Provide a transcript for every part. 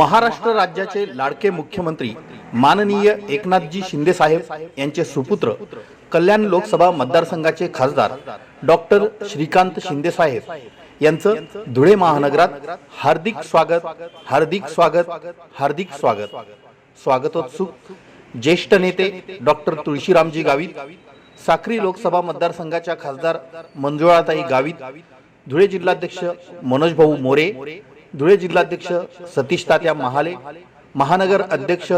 महाराष्ट्र राज्याचे लाडके मुख्यमंत्री माननीय एकनाथजी शिंदे साहेब यांचे सुपुत्र कल्याण लोकसभा मतदारसंघाचे खासदार डॉक्टर श्रीकांत शिंदे साहेब यांचं धुळे महानगरात हार्दिक स्वागत हार्दिक स्वागत हार्दिक स्वागत. स्वागतोत्सुक ज्येष्ठ नेते डॉक्टर तुळशीरामजी गावित साक्री लोकसभा मतदारसंघाच्या खासदार मंजुळाताई गावित धुळे जिल्हाध्यक्ष मनोज भाऊ मोरे धुळे जिल्हाध्यक्ष सतीश तात्या महाले महानगर अध्यक्ष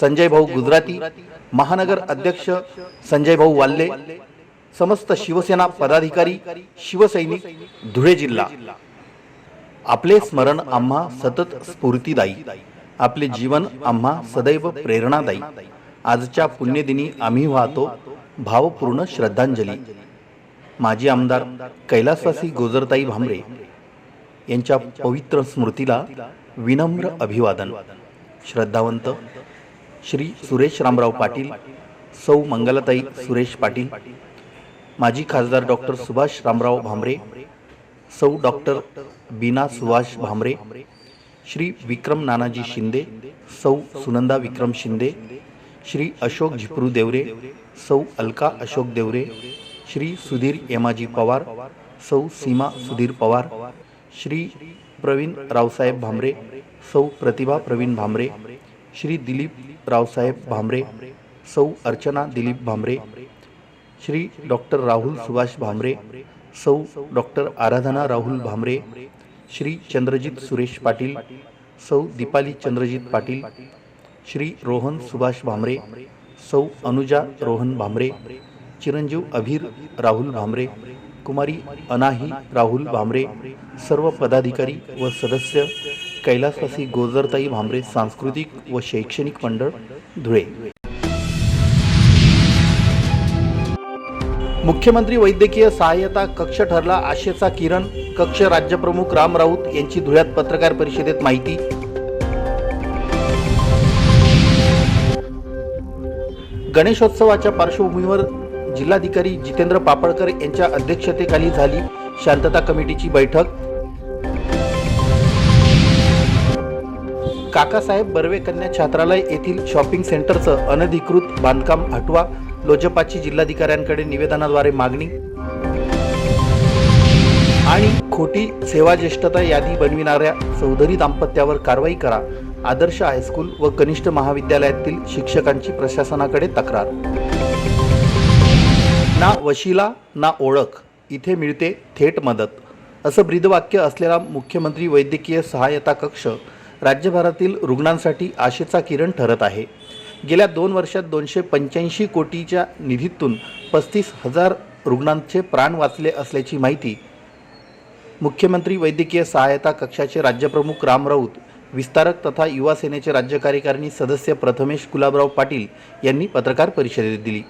संजय भाऊ गुजराती महानगर अध्यक्ष संजय भाऊ वाल्ले समस्त शिवसेना पदाधिकारी शिवसैनिक धुळे जिल्हा. आपले स्मरण आम्हा सतत स्फूर्तीदायी. आपले जीवन आम्हा सदैव प्रेरणादायी. आजच्या पुण्यदिनी आम्ही वाहतो भावपूर्ण श्रद्धांजली. माजी आमदार कैलासवासी गोजरताई भांबरे यांच्या पवित्र स्मृतीला विनम्र अभिवादन. श्रद्धावंत श्री सुरेश रामराव पाटील सौ मंगलाताई सुरेश पाटील माजी खासदार डॉक्टर सुभाष रामराव भामरे सौ डॉक्टर बीना सुभाष भामरे श्री विक्रम नानाजी शिंदे सौ सुनंदा विक्रम शिंदे श्री अशोक झिपरू देवरे सौ अलका अशोक देवरे श्री सुधीर यमाजी पवार सौ सीमा सुधीर पवार श्री प्रवीण रावसाहेब भामरे, सौ प्रतिभा प्रवीण भामरे, श्री दिलीप रावसाहेब भामरे, सौ अर्चना दिलीप भामरे, श्री डॉक्टर राहुल सुभाष भामरे, सौ डॉक्टर आराधना राहुल भामरे, श्री चंद्रजित सुरेश पाटील, सौ दीपाली चंद्रजित पाटील, श्री रोहन सुभाष भामरे, सौ अनुजा रोहन भामरे, चिरंजीव अभीर राहुल भामरे कुमारी अनाही राहुल भामरे सर्व पदाधिकारी व सदस्य कैलासवासी गोजरताई भामरे सांस्कृतिक व शैक्षणिक मंडळ धुळे. मुख्यमंत्री वैद्यकीय सहाय्यता कक्ष ठरला आशेचा किरण कक्ष राज्यप्रमुख राम राऊत यांची धुळ्यात पत्रकार परिषदेत माहिती. गणेशोत्सवाच्या पार्श्वभूमीवर जिल्हाधिकारी जितेंद्र पापळकर यांच्या अध्यक्षतेखाली झाली शांतता कमिटीची बैठक. काकासाहेब बर्वे कन्या छात्रालय येथील शॉपिंग सेंटरचं अनधिकृत बांधकाम हटवा लोजपाची जिल्हाधिकाऱ्यांकडे निवेदनाद्वारे मागणी. आणि खोटी सेवाज्येष्ठता यादी बनविणाऱ्या चौधरी दाम्पत्यावर कारवाई करा आदर्श हायस्कूल व कनिष्ठ महाविद्यालयातील शिक्षकांची प्रशासनाकडे तक्रार. ना वशिला ना ओळख इथे मिळते थेट मदत. असं ब्रीदवाक्य असलेला मुख्यमंत्री वैद्यकीय सहाय्यता कक्ष राज्यभरातील रुग्णांसाठी आशेचा किरण ठरत आहे. गेल्या दोन वर्षात दोनशे पंच्याऐंशी कोटीच्या निधीतून पस्तीस हजार रुग्णांचे प्राण वाचले असल्याची माहिती मुख्यमंत्री वैद्यकीय सहायता कक्षाचे राज्यप्रमुख राम राऊत विस्तारक तथा युवा सेनेचे राज्य कार्यकारिणी सदस्य प्रथमेश गुलाबराव पाटील यांनी पत्रकार परिषदेत दिली.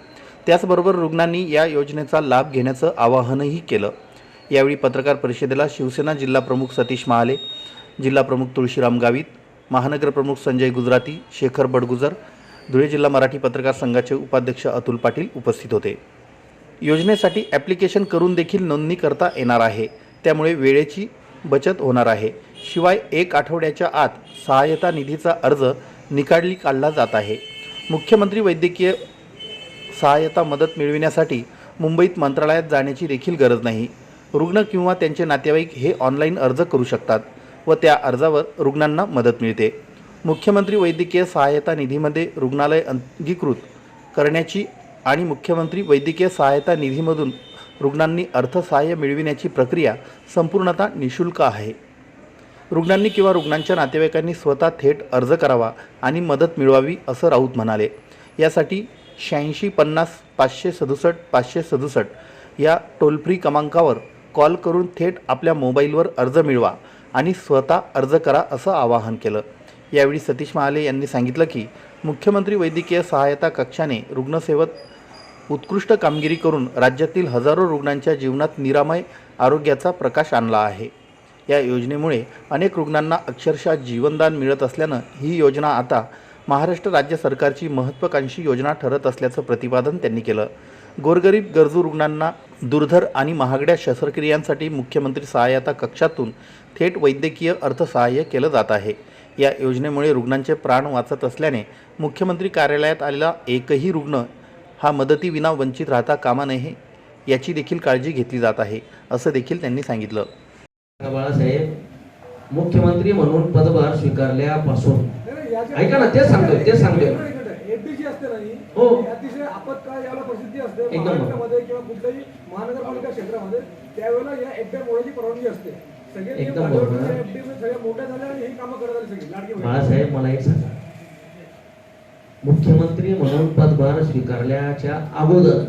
त्याचबरोबर रुग्णांनी या योजनेचा लाभ घेण्याचं आवाहनही केलं. यावेळी पत्रकार परिषदेला शिवसेना जिल्हा प्रमुख सतीश महाले जिल्हा प्रमुख तुळशीराम गावित महानगर प्रमुख संजय गुजराती शेखर बडगुजर धुळे जिल्हा मराठी पत्रकार संघाचे उपाध्यक्ष अतुल पाटील उपस्थित होते. योजनेसाठी ॲप्लिकेशन करून देखील नोंदणी करता येणार आहे. त्यामुळे वेळेची बचत होणार आहे. शिवाय एक आठवड्याच्या आत सहाय्यता निधीचा अर्ज निकाडली काढला जात आहे. मुख्यमंत्री वैद्यकीय सहाय्यता मदत मिळविण्यासाठी मुंबईत मंत्रालयात जाण्याची देखील गरज नाही. रुग्ण किंवा त्यांचे नातेवाईक हे ऑनलाईन अर्ज करू शकतात व त्या अर्जावर रुग्णांना मदत मिळते. मुख्यमंत्री वैद्यकीय सहाय्यता निधीमध्ये रुग्णालय अंगीकृत करण्याची आणि मुख्यमंत्री वैद्यकीय सहाय्यता निधीमधून रुग्णांनी अर्थसहाय्य मिळविण्याची प्रक्रिया संपूर्णतः निशुल्क आहे. रुग्णांनी किंवा रुग्णांच्या नातेवाईकांनी स्वतः थेट अर्ज करावा आणि मदत मिळवावी असं राऊत म्हणाले. यासाठी शहाऐंशी पन्नास पाचशे सदुसष्ट पाचशे सदुसष्ट या टोल फ्री क्रमांकावर कॉल करून थेट आपल्या मोबाईलवर अर्ज मिळवा आणि स्वतः अर्ज करा असं आवाहन केलं. यावेळी सतीश महाले यांनी सांगितलं की मुख्यमंत्री वैद्यकीय सहायता कक्षाने रुग्णसेवेत उत्कृष्ट कामगिरी करून राज्यातील हजारो रुग्णांच्या जीवनात निरामय आरोग्याचा प्रकाश आणला आहे. या योजनेमुळे अनेक रुग्णांना अक्षरशः जीवनदान मिळत असल्यानं ही योजना आता महाराष्ट्र राज्य सरकारची महत्त्वाकांक्षी योजना ठरत असल्याचं प्रतिपादन त्यांनी केलं. गोरगरीब गरजू रुग्णांना दुर्धर आणि महागड्या शस्त्रक्रियांसाठी मुख्यमंत्री सहाय्यता कक्षातून थेट वैद्यकीय अर्थसहाय्य केलं जात आहे. या योजनेमुळे रुग्णांचे प्राण वाचत असल्याने मुख्यमंत्री कार्यालयात आलेला एकही रुग्ण हा मदतीविना वंचित राहता कामा नये याची देखील काळजी घेतली जात आहे असं देखील त्यांनी सांगितलं. बाळासाहेब मुख्यमंत्री म्हणून पदभार स्वीकारल्यापासून ऐका ना, तेच सांगतोय, तेच सांगतोय. ही, अतिशय आपत्काळ याला परिस्थिती असते. महाराष्ट्रामध्ये किंवा कुठल्याही महानगरपालिका क्षेत्रामध्ये त्यावेळेला या एकट्या परवानगी असते एकदम बरोबर. ही. बाळासाहेब मला एक सांगा मुख्यमंत्री म्हणून पदभार स्वीकारल्याच्या अगोदर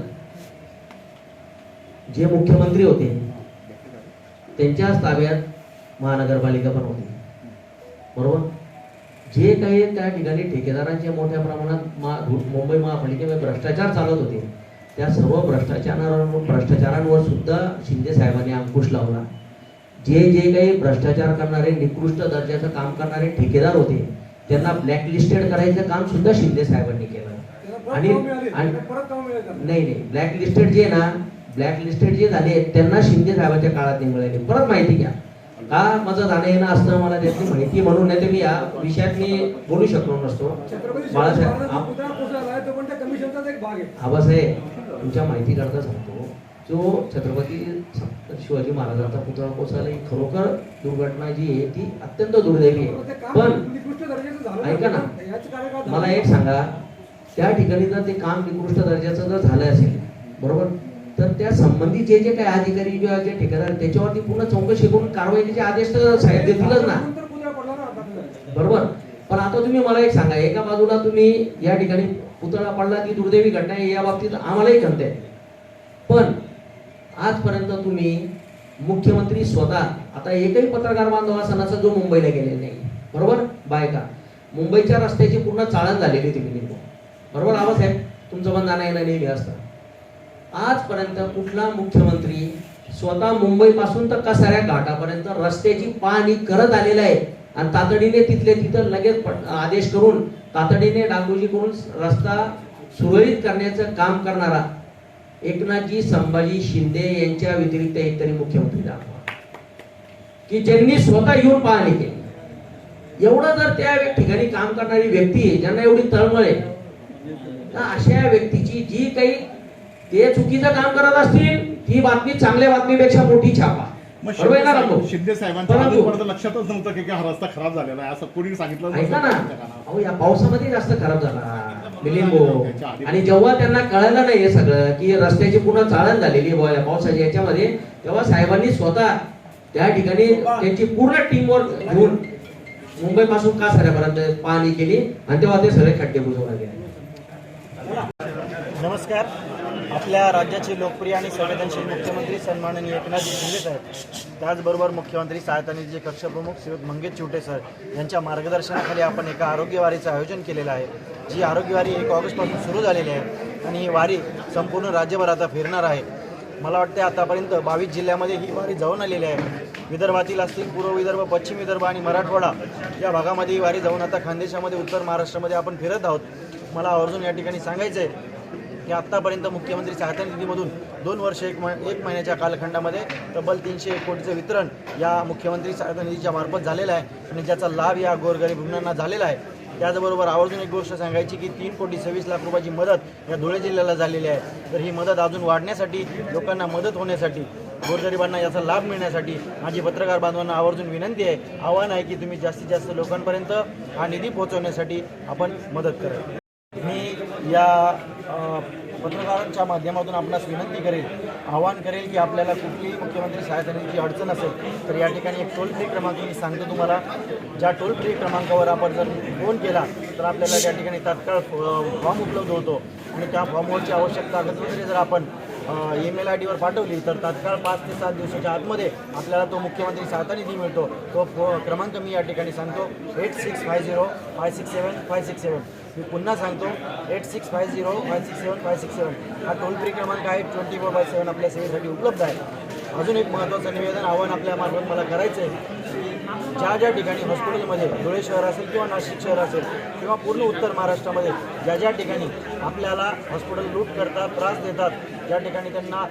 जे मुख्यमंत्री होते त्यांच्याच ताब्यात महानगरपालिका पण होती. बरोबर? जे काही त्या ठिकाणी ठेकेदारांचे मोठ्या प्रमाणात मा मुंबई महापालिकेमध्ये भ्रष्टाचार चालत होते त्या सर्व भ्रष्टाचारांवर भ्रष्टाचारांवर सुद्धा शिंदे साहेबांनी अंकुश लावला. जे जे काही भ्रष्टाचार करणारे निकृष्ट दर्जाचं काम करणारे ठेकेदार होते त्यांना ब्लॅकलिस्टेड करायचं काम सुद्धा शिंदे साहेबांनी केलं. आणि. नाही नाही ब्लॅकलिस्टेड जे ना ब्लॅकलिस्टेड जे झाले त्यांना शिंदे साहेबांच्या काळात नाही मिळाले. परत माहिती घ्या. का माझं जाणं येणं असतं मला त्यातली माहिती म्हणून नाही तर मी या विषयात मी बोलू शकलो नसतो बाळासाहेब आबासाहेब तुमच्या माहिती करता सांगतो जो छत्रपती शिवाजी महाराजांचा पुतळा कोसळला ही खरोखर दुर्घटना जी आहे ती अत्यंत दुर्दैवी आहे पण ऐका ना. मला. एक सांगा त्या ठिकाणी जर ते काम निकृष्ट दर्जाचं जर झालं असेल बरोबर तर त्या संबंधित जे जे काही अधिकारी जे ठेकेदार त्याच्यावरती पूर्ण चौकशी करून कारवाईचे आदेश तर साहेब देतीलच ना. बरोबर. पण आता तुम्ही मला एक सांगा एका बाजूला तुम्ही या ठिकाणी पुतळा पडला ती दुर्दैवी घटना आहे या बाबतीत आम्हालाही खंत आहे. पण आजपर्यंत तुम्ही मुख्यमंत्री स्वतः आता एकही पत्रकार बांधव असा नसा जो मुंबईला गेलेला नाही. बरोबर? बायका मुंबईच्या रस्त्याची पूर्ण चाळण झालेली तुम्ही बरोबर आवासाहेब तुमचं पण जाणं येणं नेहमी असतं. आजपर्यंत कुठला मुख्यमंत्री स्वतः मुंबईपासून तर कसाऱ्या घाटापर्यंत रस्त्याची पाहणी करत आलेला आहे. आणि तातडीने तिथले तिथं लगेच आदेश करून तातडीने डागडुजी करून रस्ता सुरळीत करण्याचं काम करणारा एकनाथजी संभाजी शिंदे यांच्या व्यतिरिक्त एकतरी मुख्यमंत्री दाखवा. की ज्यांनी स्वतः येऊन पाहणी केली. एवढं जर त्या ठिकाणी काम करणारी व्यक्ती आहे ज्यांना एवढी तळमळ आहे तर अशा व्यक्तीची जी काही ते चुकीचं काम करत असतील ती बातमी चांगल्या बातमीपेक्षा मोठी छापा. शिंदे साहेबांच्या लक्षातच नव्हतं की हा रस्ता खराब झालेला आहे असं कोणी सांगितलं ना. या पावसामध्ये जास्त खराब झाला. आणि जेव्हा त्यांना कळलं नाही हे सगळं की रस्त्याची पूर्ण चाळण झालेली पावसाच्या याच्यामध्ये तेव्हा साहेबांनी स्वतः त्या ठिकाणी त्यांची पूर्ण टीमवर घेऊन मुंबई पासून का साऱ्यापर्यंत पाहणी केली आणि तेव्हा ते सगळे खड्डे बुजवले नमस्कार. आपल्या राज्याचे लोकप्रिय आणि संवेदनशील मुख्यमंत्री सन्माननीय एकनाथजी शिंदे साहेब त्याचबरोबर मुख्यमंत्री सहायता निधीचे कक्षप्रमुख श्रीयुत मंगेश चिवटे सर यांच्या मार्गदर्शनाखाली आपण एका आरोग्यवारीचं आयोजन केलेलं आहे. जी आरोग्यवारी एक ऑगस्टपासून सुरू झालेली आहे आणि ही वारी संपूर्ण राज्यभर आता फिरणार आहे. मला वाटते आतापर्यंत बावीस जिल्ह्यामध्ये ही वारी जाऊन आलेली आहे. विदर्भातील असतील पूर्व विदर्भ पश्चिम विदर्भ आणि मराठवाडा या भागामध्ये ही वारी जाऊन आता खानदेशामध्ये उत्तर महाराष्ट्रामध्ये आपण फिरत आहोत. मला आवर्जून या ठिकाणी सांगायचं आहे की आत्तापर्यंत मुख्यमंत्री सहायता निधीमधून दोन वर्ष एक म एक महिन्याच्या कालखंडामध्ये तब्बल तीनशे एक कोटीचं वितरण या मुख्यमंत्री सहायता निधीच्या मार्फत झालेलं आहे आणि ज्याचा लाभ या गोरगरीब रुग्णांना झालेला आहे. त्याचबरोबर आवर्जून एक गोष्ट सांगायची की तीन कोटी सव्वीस लाख रुपयाची मदत या धुळे जिल्ह्याला झालेली आहे. तर ही मदत अजून वाढण्यासाठी लोकांना मदत होण्यासाठी गोरगरिबांना याचा लाभ मिळण्यासाठी माझी पत्रकार बांधवांना आवर्जून विनंती आहे. आव्हान आहे की तुम्ही जास्तीत जास्त लोकांपर्यंत हा निधी पोहोचवण्यासाठी आपण मदत करा मी या पत्रकारांच्या माध्यमातून आपणास विनंती करेल आवाहन करेल की आपल्याला कुठलीही मुख्यमंत्री सहायता निधीची अडचण असेल तर या ठिकाणी एक टोल फ्री क्रमांक मी सांगतो तुम्हाला. ज्या टोल फ्री क्रमांकावर आपण जर फोन केला तर आपल्याला त्या ठिकाणी तात्काळ फॉर्म उपलब्ध होतो. आणि त्या फॉर्मवरची आवश्यक कागदपत्रे जर आपण ईमेल आय डीवर पाठवली तर तात्काळ पाच ते सात दिवसाच्या आतमध्ये आपल्याला तो मुख्यमंत्री सहायता निधी मिळतो. तो फो क्रमांक मी या ठिकाणी सांगतो. Eight six five zero five six seven five six seven. मी पुन्हा सांगतो eight six five zero five six seven five six seven हा टोल फ्री क्रमांक आहे ट्वेंटी फोर बाय सेवन आपल्या सेवेसाठी उपलब्ध आहे. अजून एक महत्त्वाचं निवेदन आव्हान आपल्या मार्फत मला करायचं आहे ज्या ज्या ठिकाणी हॉस्पिटलमध्ये धुळे शहर असेल किंवा नाशिक शहर असेल किंवा पूर्ण उत्तर महाराष्ट्रामध्ये ज्या ज्या ठिकाणी आपल्याला हॉस्पिटल लूट करतात त्रास देतात ज्या ठिकाणी त्यांना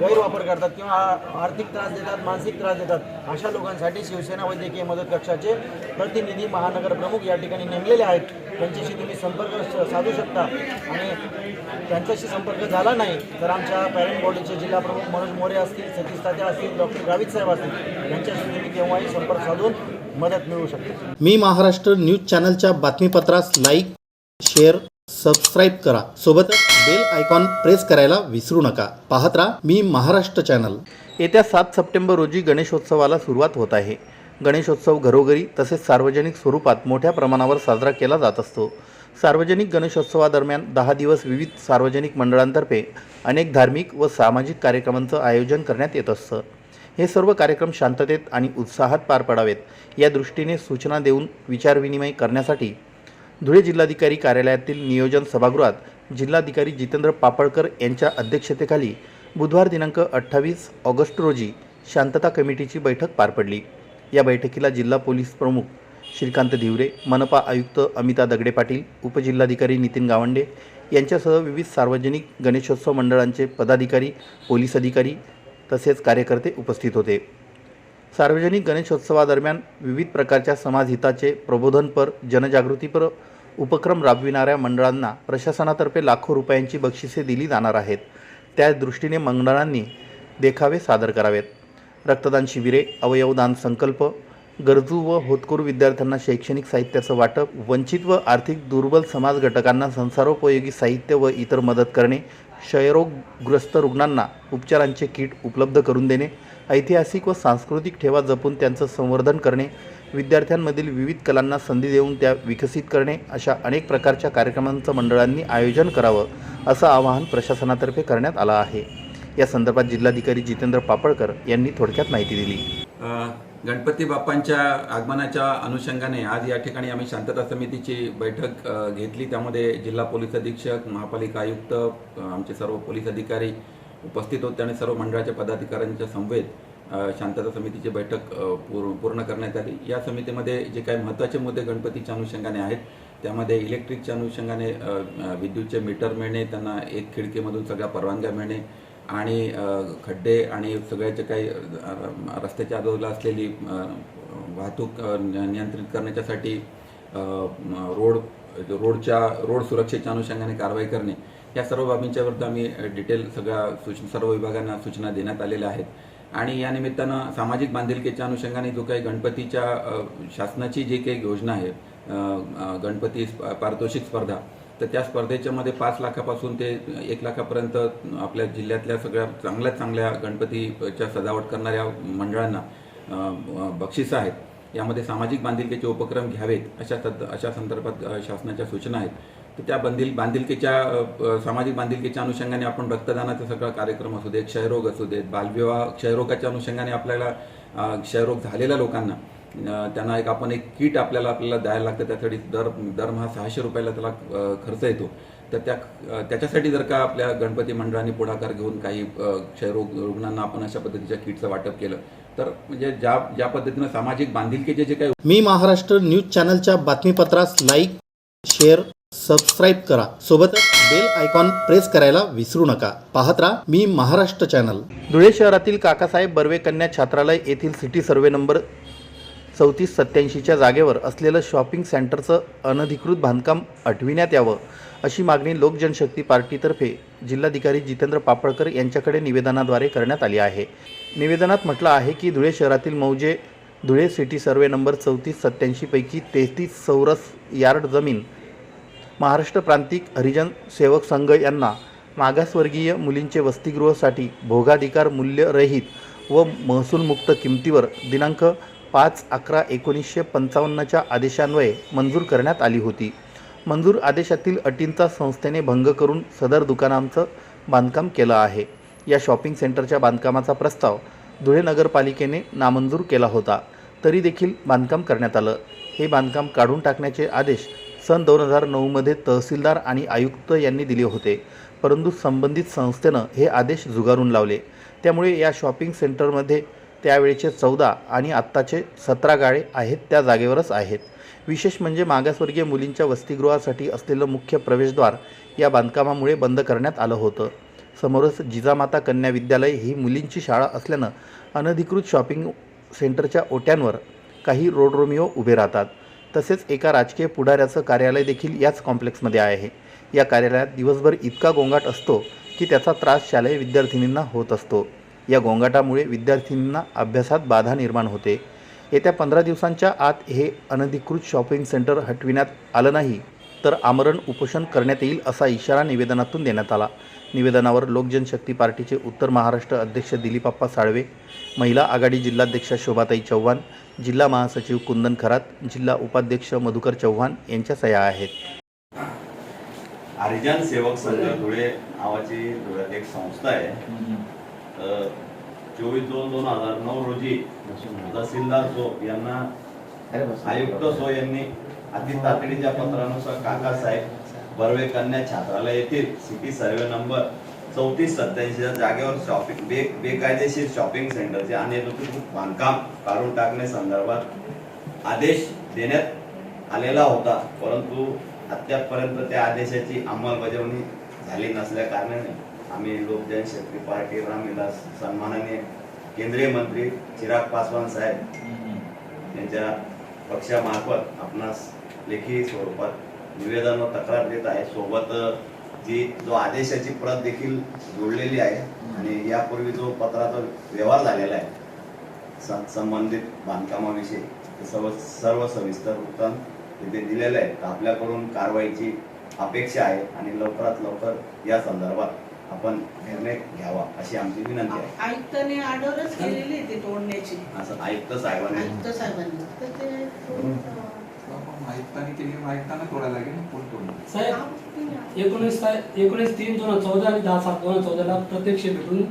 गैरवापर करतात किंवा आर्थिक त्रास देतात मानसिक त्रास देतात अशा लोकांसाठी शिवसेना वैद्यकीय मदत कक्षाचे प्रतिनिधी महानगर प्रमुख या ठिकाणी नेमलेले आहेत. त्यांच्याशी तुम्ही संपर्क साधू शकता. आणि त्यांच्याशी संपर्क झाला नाही तर आमच्या पॅरेंट बॉडीचे जिल्हा प्रमुख मनोज मोरे असतील सतीश तात्या असतील डॉक्टर गावित साहेब असतील यांच्याशी तुम्ही केव्हाही संपर्क साधून मदत मिळवू शकता. मी महाराष्ट्र न्यूज चॅनलच्या बातमीपत्रास लाईक शेअर सबस्क्राईब करा. सोबतच बेल आयकॉन प्रेस करायला विसरू नका. पाहत राहा मी महाराष्ट्र चॅनल येत्या सात सप्टेंबर रोजी गणेशोत्सवाला सुरुवात होत आहे. गणेशोत्सव घरोघरी तसेच सार्वजनिक स्वरूपात मोठ्या प्रमाणावर साजरा केला जात असतो. सार्वजनिक गणेशोत्सवादरम्यान दहा दिवस विविध सार्वजनिक मंडळांतर्फे अनेक धार्मिक व सामाजिक कार्यक्रमांचं आयोजन करण्यात येत असतं. हे सर्व कार्यक्रम शांततेत आणि उत्साहात पार पडावेत या दृष्टीने सूचना देऊन विचारविनिमय करण्यासाठी धुळे जिल्हाधिकारी कार्यालयातील नियोजन सभागृहात जिल्हाधिकारी जितेंद्र पापळकर यांच्या अध्यक्षतेखाली बुधवार दिनांक अठ्ठावीस ऑगस्ट रोजी शांतता कमिटीची बैठक पार पडली. या बैठकीला जिल्हा पोलीस प्रमुख श्रीकांत धिवरे मनपा आयुक्त अमिता दगडे पाटील उपजिल्हाधिकारी नितीन गावंडे यांच्यासह विविध सार्वजनिक गणेशोत्सव मंडळांचे पदाधिकारी पोलीस अधिकारी तसेच कार्यकर्ते उपस्थित होते. सार्वजनिक गणेशोत्सवादरम्यान विविध प्रकारच्या समाजहिताचे प्रबोधनपर जनजागृतीपर उपक्रम राबविणाऱ्या मंडळांना प्रशासनातर्फे लाखो रुपयांची बक्षिसे दिली जाणार आहेत. त्या दृष्टीने मंडळांनी देखावे सादर करावेत. रक्तदान शिबिरे अवयवदान संकल्प गरजू व होतकरू विद्यार्थ्यांना शैक्षणिक साहित्याचं वाटप वंचित व आर्थिक दुर्बल समाज घटकांना संसारोपयोगी साहित्य व इतर मदत करणे क्षयरोगग्रस्त रुग्णांना उपचारांचे किट उपलब्ध करून देणे ऐतिहासिक व सांस्कृतिक ठेवा जपून त्यांचं संवर्धन करणे विद्यार्थ्यांमधील विविध कलांना संधी देऊन त्या विकसित करणे अशा अनेक प्रकारच्या कार्यक्रमांचं मंडळांनी आयोजन करावं असं आवाहन प्रशासनातर्फे करण्यात आलं आहे. या संदर्भात जिल्हाधिकारी जितेंद्र पापळकर यांनी थोडक्यात माहिती दिली. गणपती बाप्पांच्या आगमनाच्या अनुषंगाने आज या ठिकाणी आम्ही शांतता समितीची बैठक घेतली. त्यामध्ये जिल्हा पोलीस अधीक्षक महापालिका आयुक्त आमचे सर्व पोलीस अधिकारी उपस्थित होते आणि सर्व मंडळाच्या पदाधिकाऱ्यांच्या समवेत शांतता समितीची बैठक पूर्ण करण्यात आली. या समितीमध्ये जे काही महत्त्वाचे मुद्दे गणपतीच्या अनुषंगाने आहेत त्यामध्ये इलेक्ट्रिकच्या अनुषंगाने विद्युतचे मीटर मिळणे त्यांना एक खिडकीमधून सगळ्या परवानग्या मिळणे आणि खड्डे आणि सगळ्याचे काही रस्त्याच्या आजूबाजूला असलेली वाहतूक नियंत्रित करण्याच्यासाठी रोड रोडच्या रोड सुरक्षेच्या अनुषंगाने कारवाई करणे या सर्व बाबींच्या विरुद्ध आम्ही डिटेल सगळ्या सूचना सर्व विभागांना सूचना देण्यात आलेल्या आहेत. आणि या निमित्तानं सामाजिक बांधिलकीच्या अनुषंगाने जो काही गणपतीच्या शासनाची जी काही योजना आहे गणपती स्प- पारितोषिक स्पर्धा तर त्या स्पर्धेच्यामध्ये पाच लाखापासून ते एक लाखापर्यंत आपल्या जिल्ह्यातल्या सगळ्या चांगल्या चांगल्या गणपतीच्या सजावट करणाऱ्या मंडळांना बक्षिसं आहेत. यामध्ये सामाजिक बांधिलकीचे उपक्रम घ्यावेत अशा सद अशा संदर्भात शासनाच्या सूचना आहेत. तर त्या बांधिल बांधिलकीच्या सामाजिक बांधिलकीच्या अनुषंगाने आपण रक्तदानाचा सगळा कार्यक्रम असू देत क्षयरोग असू देत बालविवाह क्षयरोगाच्या अनुषंगाने आपल्याला क्षयरोग झालेल्या लोकांना त्यांना एक आपण एक किट आपल्याला आपल्याला द्यायला लागतं त्यासाठी दर दरमहा सहाशे रुपयाला त्याला खर्च येतो. तर त्या त्याच्यासाठी जर का आपल्या गणपती मंडळांनी पुढाकार घेऊन काही क्षयरोग रुग्णांना आपण अशा पद्धतीच्या किटचं वाटप केलं तर म्हणजे ज्या ज्या पद्धतीनं सामाजिक बांधिलकीचे जे काही मी महाराष्ट्र न्यूज चॅनलच्या बातमीपत्रास लाईक शेअर सबस्क्राईब करा. सोबतच बेल आयकॉन प्रेस करायला विसरू नका. पाहत राहा मी महाराष्ट्र चॅनल. धुळे शहरातील काकासाहेब बर्वे कन्या छात्रालय येथील सिटी सर्वे नंबर चौतीस सत्याऐंशीच्या जागेवर असलेलं शॉपिंग सेंटरचं अनधिकृत बांधकाम हटविण्यात यावं अशी मागणी लोकजनशक्ती पार्टीतर्फे जिल्हाधिकारी जितेंद्र पापळकर यांच्याकडे निवेदनाद्वारे करण्यात आली आहे. निवेदनात म्हटलं आहे की धुळे शहरातील मौजे धुळे सिटी सर्वे नंबर चौतीस सत्याऐंशीपैकी तेहतीस चौरस यार्ड जमीन महाराष्ट्र प्रांतिक हरिजन सेवक संघ यांना मागासवर्गीय मुलींचे वसतिगृहासाठी भोगाधिकार मूल्यरहित व महसूलमुक्त किमतीवर दिनांक पाच अकरा एकोणीसशे पंचावन्नच्या आदेशान्वये मंजूर करण्यात आली होती. मंजूर आदेशातील अटींचा संस्थेने भंग करून सदर दुकानांचं बांधकाम केलं आहे. या शॉपिंग सेंटरच्या बांधकामाचा प्रस्ताव धुळे नगरपालिकेने नामंजूर केला होता. तरी देखील बांधकाम करण्यात आलं. हे बांधकाम काढून टाकण्याचे आदेश सन दोन हजार नऊमध्ये तहसीलदार आणि आयुक्त यांनी दिले होते. परंतु संबंधित संस्थेनं हे आदेश झुगारून लावले. त्यामुळे या शॉपिंग सेंटरमध्ये त्यावेळेचे चौदा आणि आत्ताचे सतरा गाळे आहेत त्या जागेवरच आहेत. विशेष म्हणजे मागासवर्गीय मुलींच्या वसतिगृहासाठी असलेलं मुख्य प्रवेशद्वार या बांधकामामुळे बंद करण्यात आलं होतं. समोरच जिजामाता कन्या विद्यालय ही मुलींची शाळा असल्यानं अनधिकृत शॉपिंग सेंटरच्या ओट्यांवर काही रोड रोमिओ उभे राहतात. तसेच एका राजकीय पुढाऱ्याचं कार्यालय देखील याच कॉम्प्लेक्समध्ये आहे. या कार्यालयात दिवसभर इतका गोंगाट असतो की त्याचा त्रास शालेय विद्यार्थिनींना होत असतो. या गोंगाटामुळे विद्यार्थिनींना अभ्यासात बाधा निर्माण होते. येत्या पंधरा दिवसांच्या आत हे अनधिकृत शॉपिंग सेंटर हटविण्यात आलं नाही तर आमरण उपोषण करण्यात येईल असा इशारा निवेदनातून देण्यात आला. निवेदनावर लोकजनशक्ती पार्टीचे उत्तर महाराष्ट्र अध्यक्ष दिलीपाप्पा साळवे महिला आघाडी जिल्हाध्यक्षा शोभाताई चव्हाण जिल्हा महासचिव कुंदन खरात जिल्हा उपाध्यक्ष मधुकर चव्हाण यांच्या सह्या आहेत. हरिजन सेवक संघ धुळे नावाची धुळ्यात एक संस्था आहे. चोवीस दोन दोन हजार नऊ रोजी तहसीलदार सो यांना आयुक्त सो यांनी अति तातडीच्या पत्रानुसार काकासाहेब बर्वे कन्या छात्रालय येथील सिटी सर्वे नंबर चौतीस सत्याऐंशीच्या जागेवर शॉपिंग बे बेकायदेशीर शॉपिंग सेंटरचे अनधिकृत बांधकाम काढून टाकण्यासंदर्भात आदेश देण्यात आलेला होता. परंतु अद्यापपर्यंत त्या आदेशाची अंमलबजावणी झाली नसल्या कारणाने आम्ही लोक जनशक्ती पार्टी रामविलास सन्माननीय केंद्रीय मंत्री चिराग पासवान साहेब यांच्या पक्षामार्फत आपणास लेखी स्वरूपात निवेदन व तक्रार देत आहे. सोबत जी जो आदेशाची प्रत देखील जोडलेली आहे आणि यापूर्वी जो पत्राचा व्यवहार झालेला आहे स- संबंधित बांधकामाविषयी ते सर्व सर्व सविस्तर वृत्तांत तिथे दिलेलं आहे तर आपल्याकडून कारवाईची अपेक्षा आहे आणि लवकरात लवकर या संदर्भात आपण निर्णय घ्यावा अशी आमची विनंती आहे. आयुक्ताने ऑर्डरच केलेली आहे ती तोडण्याची. असं आयुक्त साहेबांनी. आयुक्त साहेबांनी. तर ते आयुक्तांनी केली आयुक्तांना तोडायला लागेल कोण तोडणार साहेब एकोणीस ता- एकोणीस तीन दोन हजार चौदा आणि दहा सात दोन हजार चौदाला प्रत्यक्ष भेटून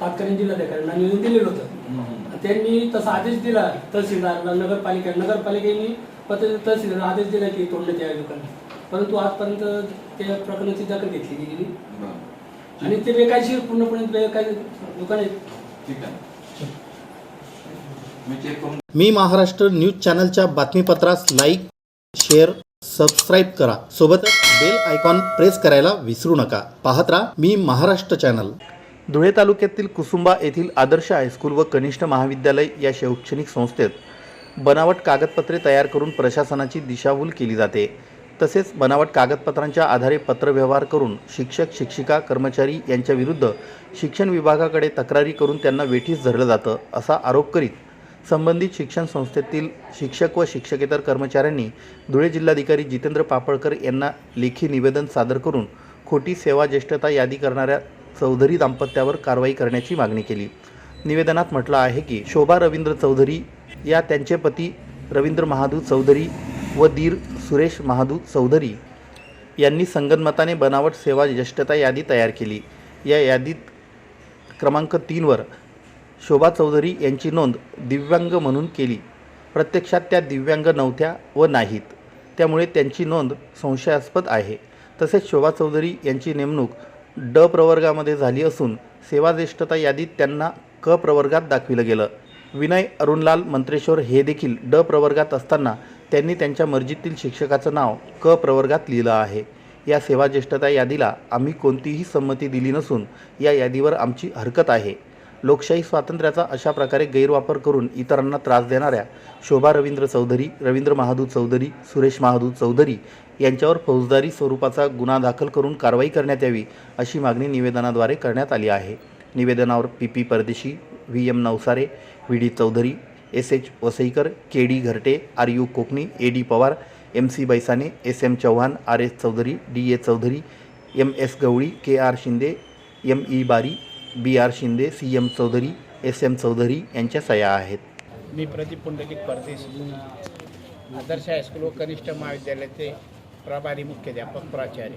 तात्कालीन जिल्हाधिकाऱ्यांना निवेदन दिलेलं होतं. त्यांनी तसा आदेश दिला तहसीलदारला नगरपालिका नगरपालिकेने पत्र तहसीलदार आदेश दिला की तोडण्यात यावे दुकान परंतु आजपर्यंत त्या प्रकरणाची दखल घेतली गेली. नाही. आणि ते बेकायदेशीर पूर्णपणे बेकायदेशीर दुकान आहेत. ठीक आहे. मी चेक करून मी महाराष्ट्र न्यूज चॅनलच्या बातमीपत्रास लाईक शेअर सबस्क्राईब करा. सोबतच बेल आयकॉन प्रेस करायला विसरू नका. पाहत राहा मी महाराष्ट्र चॅनल. धुळे तालुक्यातील कुसुंबा येथील आदर्श हायस्कूल व कनिष्ठ महाविद्यालय या शैक्षणिक संस्थेत बनावट कागदपत्रे तयार करून प्रशासनाची दिशाभूल केली जाते. तसेच बनावट कागदपत्रांच्या आधारे पत्रव्यवहार करून शिक्षक शिक्षिका कर्मचारी यांच्याविरुद्ध शिक्षण विभागाकडे तक्रारी करून त्यांना वेठीस धरलं जातं असा आरोप करीत संबंधित शिक्षण संस्थेतील शिक्षक व शिक्षकेतर कर्मचाऱ्यांनी धुळे जिल्हाधिकारी जितेंद्र पापळकर यांना लेखी निवेदन सादर करून खोटी सेवा ज्येष्ठता यादी करणाऱ्या चौधरी दाम्पत्यावर कारवाई करण्याची मागणी केली. निवेदनात म्हटलं आहे की शोभा रवींद्र चौधरी या त्यांचे पती रवींद्र महादू चौधरी व दीर सुरेश महादू चौधरी यांनी संगनमताने बनावट सेवा ज्येष्ठता यादी तयार केली. या यादीत क्रमांक तीनवर शोभा चौधरी यांची नोंद दिव्यांग म्हणून केली. प्रत्यक्षात त्या दिव्यांग नव्हत्या व नाहीत. त्यामुळे त्यांची नोंद संशयास्पद आहे. तसेच शोभा चौधरी यांची नेमणूक ड प्रवर्गामध्ये झाली असून सेवाज्येष्ठता यादीत त्यांना क प्रवर्गात दाखविलं गेलं. विनय अरुणलाल मंत्रेश्वर हे देखील ड प्रवर्गात असताना त्यांनी त्यांच्या मर्जीतील शिक्षकाचं नाव क प्रवर्गात लिहिलं आहे. या सेवा ज्येष्ठता यादीला आम्ही कोणतीही संमती दिली नसून या यादीवर आमची हरकत आहे. लोकशाही स्वातंत्र्याचा अशा प्रकारे गैरवापर करून इतरांना त्रास देणाऱ्या शोभा रवींद्र चौधरी रवींद्र महादू चौधरी सुरेश महादू चौधरी यांच्यावर फौजदारी स्वरूपाचा गुन्हा दाखल करून कारवाई करण्यात यावी अशी मागणी निवेदनाद्वारे करण्यात आली आहे. निवेदनावर P P Pardeshi V M Navsare V D Chaudhari S H Vasaikar K D Gharte R U Kokani A D Pawar M C Baisane S M Chavan R S Chaudhari D A Chaudhari M S Gawali K R Shinde M E Bari B R Shinde C M Chaudhari S M Chaudhari यांच्या सह्या आहेत. मी प्रदीप पुंडलिक परदेशी. आदर्श high school व कनिष्ठ महाविद्यालयाचे प्रभारी मुख्याध्यापक प्राचार्य.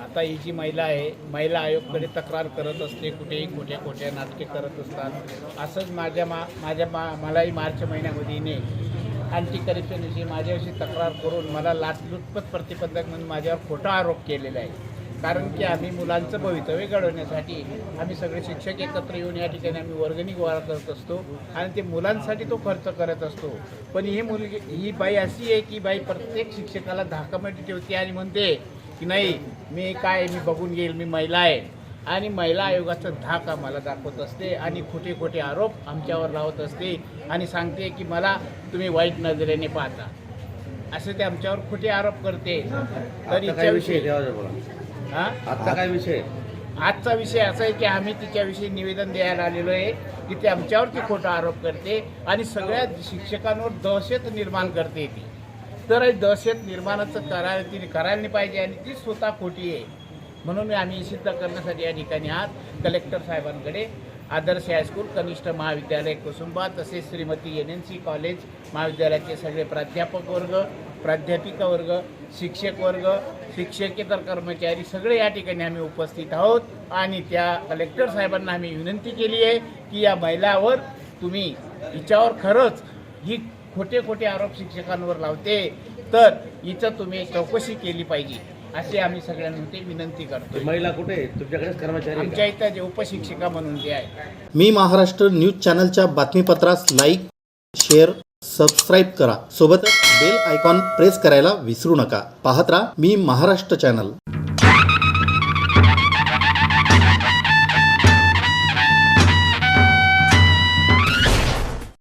आता ही जी महिला आहे महिला आयोगकडे तक्रार करत असते कुठेही खोट्या खोट्या नाटके करत असतात. असंच माझ्या मा माझ्या मा मलाही मार्च महिन्यामध्ये अँटी करप्शनविषयी माझ्याविषयी तक्रार करून मला लाचलुचपत प्रतिबंधक म्हणून माझ्यावर खोटा आरोप केलेला आहे. कारण की आम्ही मुलांचं भवितव्य घडवण्यासाठी आम्ही सगळे शिक्षक एकत्र येऊन या ठिकाणी आम्ही वर्गणी गोळा करत असतो आणि ते मुलांसाठी तो खर्च करत असतो. पण ही मुलगी ही बाई अशी आहे की बाई प्रत्येक शिक्षकाला धाकामध्ये ठेवते आणि म्हणते की नाही मी काय मी बघून घेईल मी महिला आहे. आणि महिला आयोगाचं धाक आम्हाला दाखवत असते आणि खोटे खोटे आरोप आमच्यावर लावत असते आणि सांगते की मला तुम्ही वाईट नजरेने पाहता. असे ते आमच्यावर खोटे आरोप करते. तर हिच्याविषयी हा? आजचा काय विषय आजचा विषय असा आहे की आम्ही तिच्याविषयी निवेदन द्यायला आलेलो आहे की ते आमच्यावरती खोटा आरोप करते आणि सगळ्या शिक्षकांवर दहशत निर्माण करते ती. तर दहशत निर्माणाचं करायला तिने करायला नाही पाहिजे आणि ती स्वतः खोटी आहे. म्हणून आम्ही सिद्ध करण्यासाठी या ठिकाणी आहात. कलेक्टर साहेबांकडे आदर्श हायस्कूल कनिष्ठ महाविद्यालय कुसुंबा तसेच Shrimati N N C college महाविद्यालयाचे सगळे प्राध्यापक वर्ग प्राध्यापिका वर्ग शिक्षक वर्ग शिक्षकेतर कर्मचारी सगळे या ठिकाणी आम्ही उपस्थित आहोत. आणि त्या कलेक्टर साहेबांना आम्ही विनंती केली आहे की या महिलावर तुम्ही हिच्यावर खरंच ही खोटे खोटे आरोप शिक्षकांवर लावते तर हिचं तुम्ही चौकशी केली पाहिजे अशी आम्ही सगळ्यांमध्ये विनंती करतो महिला कुठे तुमच्याकडेच कर्मचारी आमच्या इथं जे उपशिक्षिका म्हणून जे आहे मी महाराष्ट्र न्यूज चॅनलच्या बातमीपत्रास लाईक शेअर सबस्क्राईब करा. सोबतच बेल आयकॉन प्रेस करायला विसरू नका. पाहत राहा मी महाराष्ट्र चॅनल.